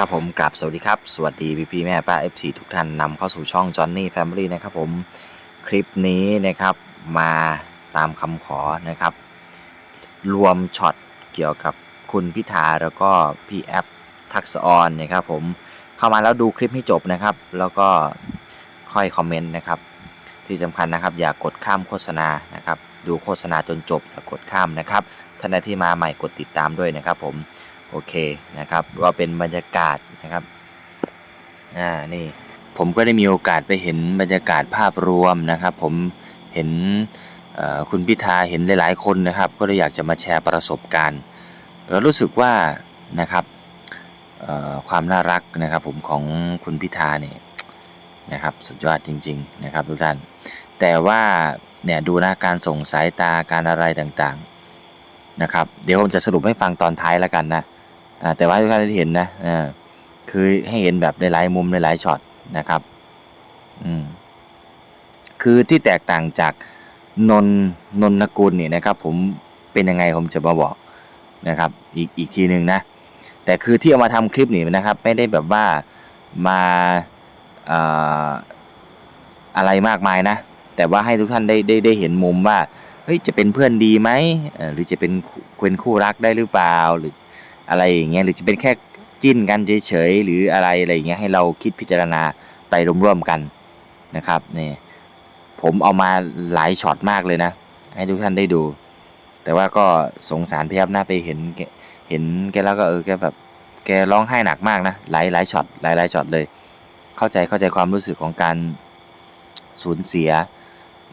ครับผมกราบสวัสดีครับ สวัสดีพี่พี่แม่ป้า FC ทุกท่านนำเข้าสู่ช่อง Johnny Family นะครับผมคลิปนี้นะครับมาตามคำขอนะครับ รวมช็อตเกี่ยวกับคุณพิธาแล้วก็พี่แอปทักษออนนะครับผมเข้ามาแล้วดูคลิปให้จบนะครับ แล้วก็ค่อยคอมเมนต์นะครับ ที่สำคัญนะครับ อย่ากกดข้ามโฆษณานะครับ ดูโฆษณาจนจบอย่ากดข้ามนะครับท่านใดที่มาใหม่กดติดตามด้วยนะครับผม โอเคนะครับก็เป็นบรรยากาศนะครับอ่านี่ผมก็ได้มีโอกาสไปเห็นบรรยากาศภาพรวมนะครับ ผมเห็นคุณพิธาเห็นหลาย ๆ คนนะครับ ก็เลยอยากจะมาแชร์ประสบการณ์แล้วรู้สึกว่านะครับความน่ารักนะครับ ผมของคุณพิธาเนี่ยนะครับ สุดยอดจริง ๆ นะครับทุกท่าน แต่ว่าเนี่ยดูนะการส่งสายตาการอะไรต่างๆนะครับ เดี๋ยวผมจะสรุปให้ฟังตอนท้ายแล้วกันนะ แต่ว่าทุกท่านได้เห็นนะคือให้เห็นแบบในหลายมุมในหลายช็อตนะครับคือที่แตกต่างจากนนนนกุลเนี่ยนะครับ ผมเป็นยังไงผมจะมาบอกนะครับ อีกอีกทีหนึ่งนะ แต่คือที่เอามาทำคลิปนี่นะครับ ไม่ได้แบบว่ามาอะไรมากมายนะ แต่ว่าให้ทุกท่านได้ได้ได้เห็นมุมว่าเฮ้ยจะเป็นเพื่อนดีไหมหรือจะเป็นเป็นคู่รักได้หรือเปล่าหรือ อะไรอย่างเงี้ยหรือจะเป็นแค่จิ้นกันเฉยๆหรืออะไรอะไรอย่างเงี้ยให้เราคิดพิจารณาไปร่วมๆกันนะครับนี่ผมเอามาหลายช็อตมากเลยนะ ให้ทุกท่านได้ดู แต่ว่าก็สงสารพี่ยับหน้าไปเห็นเห็นแกแล้วก็เออแกแบบแกร้องไห้หนักมากนะหลายหลายช็อตหลายหลายช็อตเลย เข้าใจเข้าใจความรู้สึกของการสูญเสีย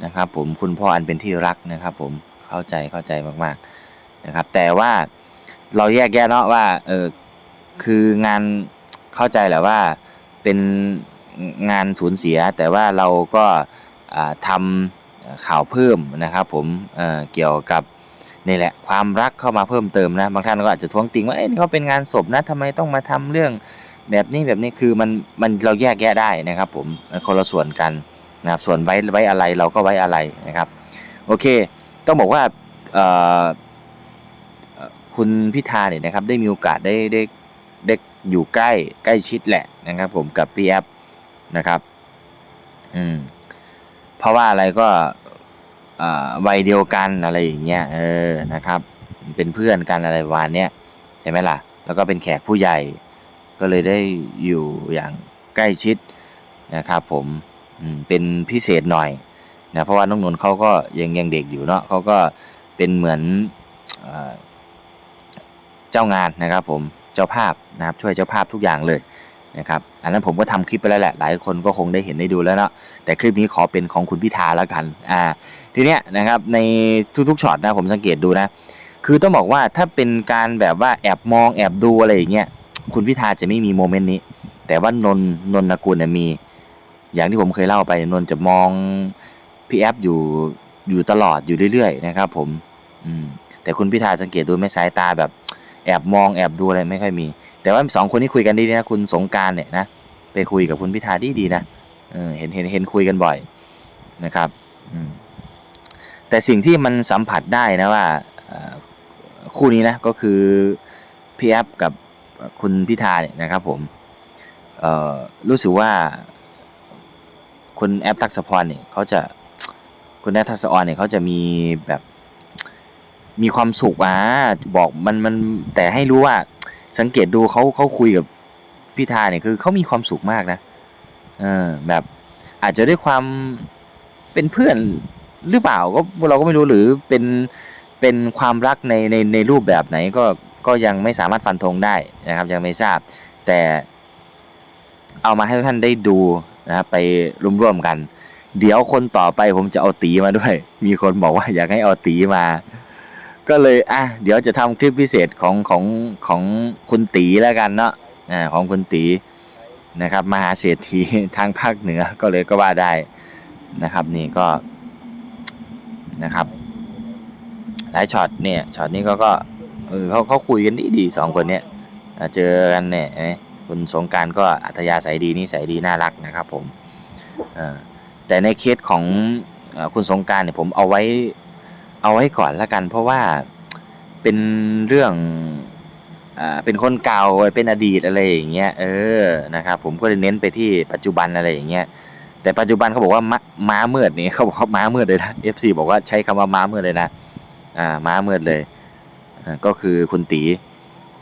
นะครับผมคุณพ่ออันเป็นที่รักนะครับ ผมเข้าใจเข้าใจมากๆนะครับ แต่ว่า เราแยกแยะเนาะว่า เออคืองานเข้าใจแหละว่าเป็นงานสูญเสีย แต่ว่าเราก็ทำข่าวเพิ่มนะครับผมเเกี่ยวกับนี่แหละความรักเข้ามาเพิ่มเติมนะ บางท่านก็อาจจะท้วงติงว่าเอ้ยนี่เขาเป็นงานศพนะทำไมต้องมาทำเรื่องแบบนี้แบบนี้คือมันมันเราแยกแยะได้นะครับ ผมคนละส่วนกันนะครับส่วนไว้ไว้อะไรเราก็ไว้อะไรนะครับ โอเค ต้องบอกว่า คุณพิธาเนี่ยนะครับได้มีโอกาสได้ได้ได้อยู่ใกล้ใกล้ชิดแหละนะครับ ผมกับพี่แอฟนะครับ อืม เพราะว่าอะไรก็วัยเดียวกันอะไรอย่างเงี้ยเออนะครับ เป็นเพื่อนกันอะไรประมาณเนี้ยใช่ไหมล่ะ แล้วก็เป็นแขกผู้ใหญ่ ก็เลยได้อยู่อย่างใกล้ชิดนะครับผมอืมเป็นพิเศษหน่อยนะเพราะว่าน้องนนท์เขาก็ยังยังเด็กอยู่เนาะเขาก็เป็นเหมือน เจ้างานนะครับผมเจ้าภาพนะครับช่วยเจ้าภาพทุกอย่างเลยนะครับอันนั้นผมก็ทำคลิปไปแล้วแหละ หลายคนก็คงได้เห็นได้ดูแล้วเนาะแต่คลิปนี้ขอเป็นของคุณพิธาแล้วกันอ่าทีเนี้ยนะครับในทุกๆช็อตนะผมสังเกตดูนะ คือต้องบอกว่าถ้าเป็นการแบบว่าแอบมองแอบดูอะไรอย่างเงี้ยคุณพิธาจะไม่มีโมเมนต์นี้ แต่ว่านนนนนกุลเนี่ยมี อย่างที่ผมเคยเล่าไปนนจะมองพี่แอฟอยู่อยู่ตลอดอยู่เรื่อยๆนะครับ ผม อืมแต่คุณพิธาสังเกตดูไม่สายตาแบบ แอบมองแอบดูอะไรไม่ค่อยมี แต่ว่าสองคนนี้คุยกันดีนะคุณสงการเนี่ยนะไปคุยกับคุณพิธาดีดีนะเห็นเห็นเห็นคุยกันบ่อยนะครับแต่สิ่งที่มันสัมผัสได้นะว่าคู่นี้นะก็คือพี่แอฟกับคุณพิธาเนี่ยนะครับผมรู้สึกว่าคุณแอปทักษพรเนี่ยเขาจะคุณแอปทักษออนเนี่ยเขาจะมีแบบ มีความสุขอะบอกมันมันแต่ให้รู้ว่า สังเกตดูเขาเขาคุยกับพิธาเนี่ยคือเขามีความสุขมากนะเออแบบอาจจะด้วยความเป็นเพื่อนหรือเปล่าก็เราก็ไม่รู้หรือเป็นเป็นความรักในในในรูปแบบไหนก็ก็ยังไม่สามารถฟันธงได้นะครับ ยังไม่ทราบ แต่เอามาให้ทุกท่านได้ดูนะครับไปร่วมๆกัน เดี๋ยวคนต่อไปผมจะเอาตีมาด้วย มีคนบอกว่าอยากให้เอาตีมา ก็เลยอะเดี๋ยวจะทำคลิปพิเศษของของของคุณตีแล้วกันเนาะอ่าของคุณตีนะครับมหาเศรษฐีทางภาคเหนือก็เลยก็ว่าได้นะครับ นี่ก็นะครับหลายช็อตเนี่ยช็อตนี้ก็ก็เออเขาเขาคุยกันดีดีสองคนเนี่ยเจอกันเนี่ยคุณสงการก็อัธยาศัยดีนิสัยดีน่ารักนะครับผมอ่าแต่ในเคสของอ่อคุณสงการเนี่ยผมเอาไว้ เอาไว้ก่อนละกัน เพราะว่าเป็นเรื่องอ่าเป็นคนเก่าเป็นอดีตอะไรอย่างเงี้ยเออนะครับผมก็เลยเน้นไปที่ปัจจุบันอะไรอย่างเงี้ยแต่ปัจจุบันเขาบอกว่าม้าม้ามืดนี่เขาบอกว่าม้ามืดเลยนะ FC บอกว่าใช้คำว่าม้ามืดเลยนะอ่าม้ามืดเลยก็คือคุณตี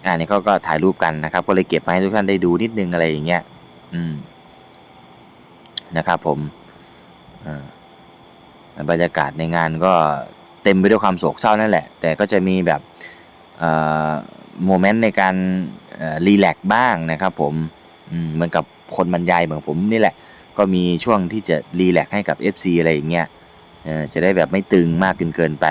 อ่านี่เขาก็ถ่ายรูปกันนะครับ ก็เลยเก็บมาให้ทุกท่านได้ดูนิดนึงอะไรอย่างเงี้ยอืมนะครับผมอ่าบรรยากาศในงานก็ เต็มไปด้วยความโศกเศร้านั่นแหละ แต่ก็จะมีแบบโมเมนต์ในการรีแลกซ์บ้างนะครับผมเหมือนกับคนบรรยายเหมือนผมนี่แหละ ก็มีช่วงที่จะรีแลกซ์ให้กับ FC อะไรอย่างเงี้ยจะได้แบบไม่ตึงมากเกินเกินไป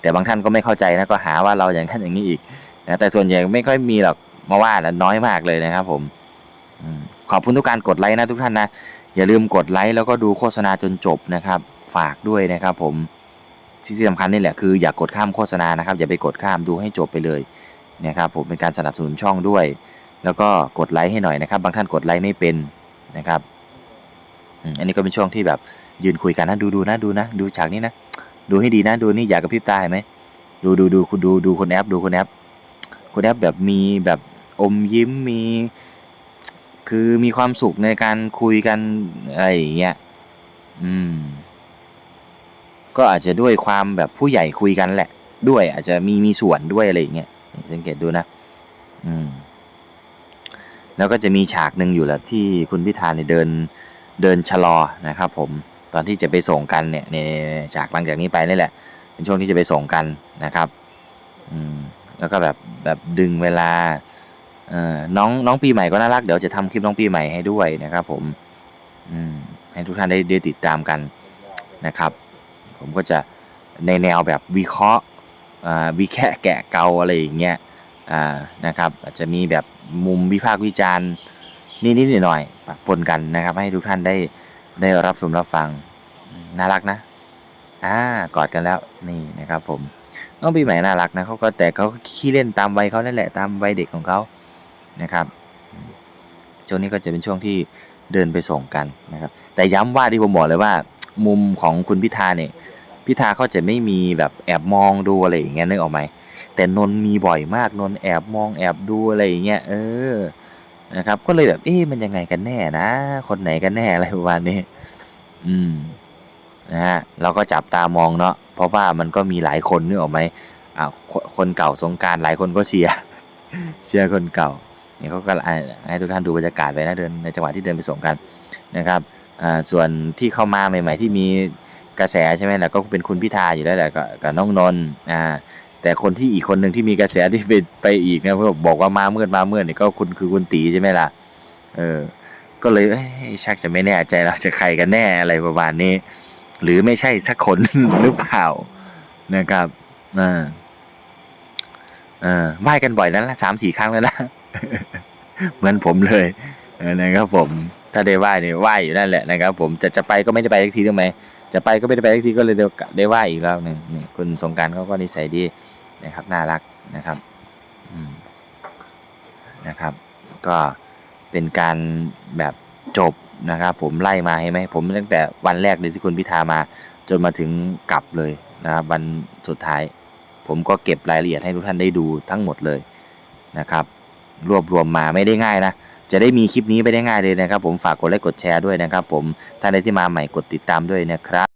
แต่บางท่านก็ไม่เข้าใจนะก็หาว่าเราอย่างนั้นอย่างนี้อีกนะแต่ส่วนใหญ่ไม่ค่อยมีหรอกมาว่านะน้อยมากเลยนะครับผมขอบคุณทุกการกดไลค์นะทุกท่านนะอย่าลืมกดไลค์แล้วก็ดูโฆษณาจนจบนะครับ ฝากด้วยนะครับผม ที่สำคัญนี่แหละคืออย่ากกดข้ามโฆษณานะครับ อย่าไปกดข้ามดูให้จบไปเลยนะครับผมเป็นการสนับสนุนช่องด้วย แล้วก็กดไลค์ให้หน่อยนะครับ บางท่านกดไลค์ไม่เป็นนะครับอันนี้ก็เป็นช่วงที่แบบยืนคุยกันนะดูดูนะดูนะ ดูฉากนี้นะ ดูให้ดีนะดูนี่อยากกระพริบตาเห็นไหมดูดูดูคุณดูดูคนแอปดูคนแอปคนแอปแบบมีแบบอมยิ้มมี คือมีความสุขในการคุยกันอะไรอย่างเงี้ยอืม ก็อาจจะด้วยความแบบผู้ใหญ่คุยกันแหละ ด้วยอาจจะมีมีส่วนด้วยอะไรอย่างเงี้ยสังเกตดูนะอืมแล้วก็จะมีฉากหนึ่งอยู่แหละที่คุณพิธาเนี่ยเดินเดินชะลอนะครับ ผมตอนที่จะไปส่งกันเนี่ยในฉากหลังจากนี้ไปนี่แหละ เป็นช่วงที่จะไปส่งกันนะครับ อืมแล้วก็แบบแบบดึงเวลาเอ่อน้องน้องปีใหม่ก็น่ารักเดี๋ยวจะทำคลิปน้องปีใหม่ให้ด้วยนะครับ ผม อืมให้ทุกท่านได้ได้ติดตามกันนะครับ ผมก็จะในแนวแบบวิเคราะห์วิแคะแกะเกาอะไรอย่างเงี้ยนะครับอาจจะมีแบบมุมวิพากษ์วิจารณ์นิดๆหน่อยๆปะปนกันนะครับ ให้ทุกท่านได้ได้รับชมรับฟังน่ารักนะอ่ากอดกันแล้วนี่นะครับ ผมน้องปีใหม่น่ารักนะเขาก็แต่เขาขี้เล่นตามวัยเขานั่นแหละตามวัยเด็กของเขานะครับช่วงนี้ก็จะเป็นช่วงที่เดินไปส่งกันนะครับ แต่ย้ำว่าที่ผมบอกเลยว่า มุมของคุณพิธาเนี่ย พิธาเขาจะไม่มีแบบแอบมองดูอะไรอย่างเงี้ยนึกออกไหมแต่นน์มีบ่อยมากนน์แอบมองแอบดูอะไรอย่างเงี้ยเออนะครับ ก็เลยแบบเอ๊ะมันยังไงกันแน่นะ คนไหนกันแน่อะไรประมาณนี้ อืมนะฮะเราก็จับตามองเนาะเพราะว่ามันก็มีหลายคนนึกออกไหมอ่าคนเก่าสงการหลายคนก็เชียร์เชียร์คนเก่าเนี่ยเขาก็ให้ให้ทุกท่านดูบรรยากาศไปนะเดินในจังหวะที่เดินไปส่งกันนะครับอ่าส่วนที่เข้ามาใหม่ ๆ ที่มี กระแสใช่ไหมล่ะก็เป็นคุณพิธาอยู่แล้วแหละกับน้องนนท์อ่าแต่คนที่อีกคนหนึ่งที่มีกระแสที่ไปไปอีกเนี่ยเพื่อบอกว่ามาเมื่อมาเมื่อเนี่ยก็คุณคือคุณตีใช่ไหมล่ะเออก็เลยเชักจะไม่แน่ใจเราจะใครกันแน่อะไรประมาณนี้ หรือไม่ใช่สักคนหรือเปล่านะครับอ่าเออไหว้กันบ่อยแล้วละสามสี่ครั้งแล้วนะเหมือนผมเลยนะครับผม ถ้าได้ไหว้เนี่ยไหว้อยู่นั่นแหละนะครับ ผมจะจะไปก็ไม่ได้ไปสักทีได้ไหม จะไปก็ไม่ได้ไปสักทีก็เลยเดี๋ยวได้ว่าอีกแล้วหนึ่งนี่คุณสงการเขาก็นิสัยดีนะครับน่ารักนะครับอืมนะครับ ก็เป็นการแบบจบนะครับ ผมไล่มาให้ไหมผมตั้งแต่วันแรกเลยที่คุณพิธามา จนมาถึงกลับเลยนะครับวันสุดท้าย ผมก็เก็บรายละเอียดให้ทุกท่านได้ดูทั้งหมดเลยนะครับ รวบรวมมาไม่ได้ง่ายนะ จะได้มีคลิปนี้ไปได้ง่ายเลยนะครับ ผมฝากกดไลค์กดแชร์ด้วยนะครับ ผมท่านใดที่มาใหม่กดติดตามด้วยนะครับ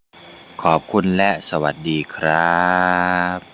ขอบคุณและสวัสดีครับ